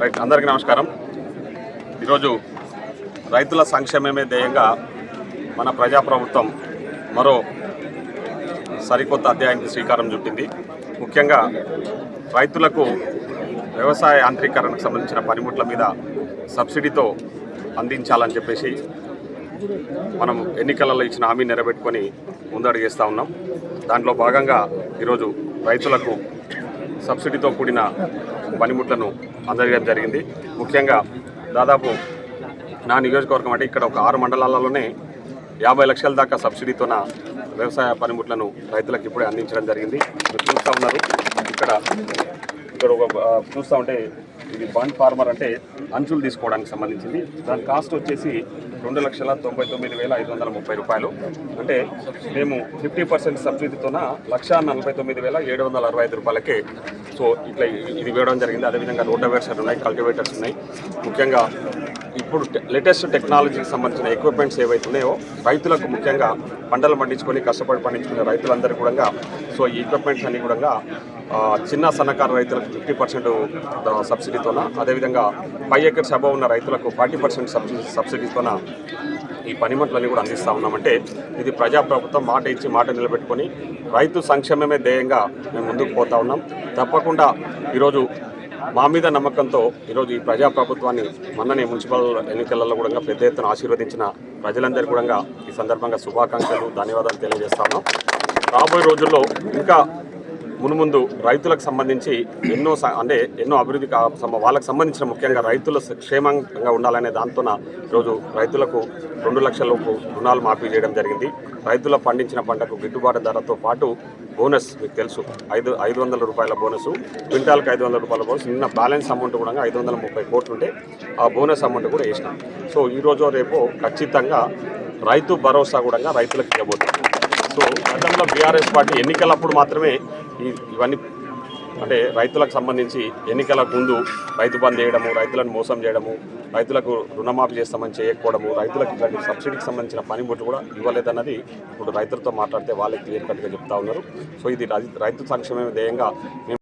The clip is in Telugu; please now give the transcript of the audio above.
అందరికీ నమస్కారం. ఈరోజు రైతుల సంక్షేమమే ధ్యేయంగా మన ప్రజాప్రభుత్వం మరో సరికొత్త అధ్యాయానికి శ్రీకారం చుట్టింది. ముఖ్యంగా రైతులకు వ్యవసాయ యాంత్రీకరణకు సంబంధించిన పనిముట్ల మీద సబ్సిడీతో అందించాలని చెప్పేసి మనం ఎన్నికలలో ఇచ్చిన హామీ నిలబెట్టుకొని ముందడుగేస్తూ ఉన్నాం. దాంట్లో భాగంగా ఈరోజు రైతులకు సబ్సిడీతో కూడిన పనిముట్లను అందజేయడం జరిగింది. ముఖ్యంగా దాదాపు నా నియోజకవర్గం అంటే ఇక్కడ ఒక ఆరు మండలాలలోనే యాభై లక్షల దాకా సబ్సిడీతోన వ్యవసాయ పనిముట్లను రైతులకు ఇప్పుడే అందించడం జరిగింది. మీరు చూస్తూ ఉన్నారు. ఇక్కడ ఇక్కడ ఒక చూస్తూ ఉంటే ఇది బండ్ ఫార్మర్ అంటే అంచులు తీసుకోవడానికి సంబంధించింది. దాని కాస్ట్ వచ్చేసి రెండు లక్షల తొంభై తొమ్మిది వేల ఐదు వందల ముప్పై రూపాయలు. అంటే మేము ఫిఫ్టీ పర్సెంట్ సబ్సిడీతోన లక్ష నలభై తొమ్మిది వేల ఏడు వందల అరవై ఐదు రూపాయలకే. సో ఇట్లా ఇది వేయడం జరిగింది. అదేవిధంగా రోటోవేటర్స్ ఉన్నాయి కల్టివేటర్స్ ఉన్నాయి. ముఖ్యంగా ఇప్పుడు లేటెస్ట్ టెక్నాలజీకి సంబంధించిన ఎక్విప్మెంట్స్ ఏవైతే ఉన్నాయో రైతులకు ముఖ్యంగా పంటలు పండించుకొని కష్టపడి పండించుకునే రైతులందరూ కూడా సో ఈ ఎక్విప్మెంట్స్ అన్ని కూడా చిన్న సన్నకారు రైతులకు ఫిఫ్టీ పర్సెంట్ సబ్సిడీతోన అదేవిధంగా ఫైవ్ ఎకర్స్ అబవ్ ఉన్న రైతులకు ఫార్టీ పర్సెంట్ సబ్సిడీ సబ్సిడీతోన ఈ పనిముట్లన్నీ కూడా అందిస్తూ ఉన్నామంటే ఇది ప్రజాప్రభుత్వం మాట ఇచ్చి మాట నిలబెట్టుకొని రైతు సంక్షేమమే ధ్యేయంగా మేము ముందుకు పోతా ఉన్నాం. తప్పకుండా ఈరోజు మా మీద నమ్మకంతో ఈరోజు ఈ ప్రజాప్రభుత్వాన్ని మొన్ననే మున్సిపల్ ఎన్నికలలో కూడా పెద్ద ఎత్తున ఆశీర్వదించిన ప్రజలందరూ కూడా ఈ సందర్భంగా శుభాకాంక్షలు ధన్యవాదాలు తెలియజేస్తా ఉన్నాం. రాబోయే రోజుల్లో ఇంకా మునుముందు రైతులకు సంబంధించి ఎన్నో అంటే ఎన్నో అభివృద్ధి వాళ్ళకు వాళ్ళకి సంబంధించిన ముఖ్యంగా రైతుల క్షేమంగా ఉండాలనే దాంతోన ఈరోజు రైతులకు రెండు లక్షలకు రుణాలు మాఫీ చేయడం జరిగింది. రైతుల పండించిన పంటకు గిట్టుబాటు ధరతో పాటు బోనస్ మీకు తెలుసు. ఐదు ఐదు వందల రూపాయల బోనస్ క్వింటాల్కి ఐదు వందల రూపాయల బోనస్ నిన్న బ్యాలెన్స్ అమౌంట్ కూడా ఐదు వందల ముప్పై కోట్లు ఉంటే ఆ బోనస్ అమౌంట్ కూడా వేసినాం. సో ఈ రోజు రేపు ఖచ్చితంగా రైతు భరోసా కూడా రైతులకు ఇవ్వబోతుంది సో గతంలో బీఆర్ఎస్ పార్టీ ఎన్నికలప్పుడు మాత్రమే ఇవన్నీ అంటే రైతులకు సంబంధించి ఎన్నికలకు ముందు రైతు బంద్ చేయడము రైతులను మోసం చేయడము రైతులకు రుణమాఫీ చేస్తామని చేయకపోవడము రైతులకు ఇలాంటి సబ్సిడీకి సంబంధించిన పనిముట్లు కూడా ఇవ్వలేదన్నది ఇప్పుడు రైతులతో మాట్లాడితే వాళ్ళకి క్లియర్ కట్గా చెప్తా ఉన్నారు. సో ఇది రైతు సంక్షేమ ధ్యేయంగా మేము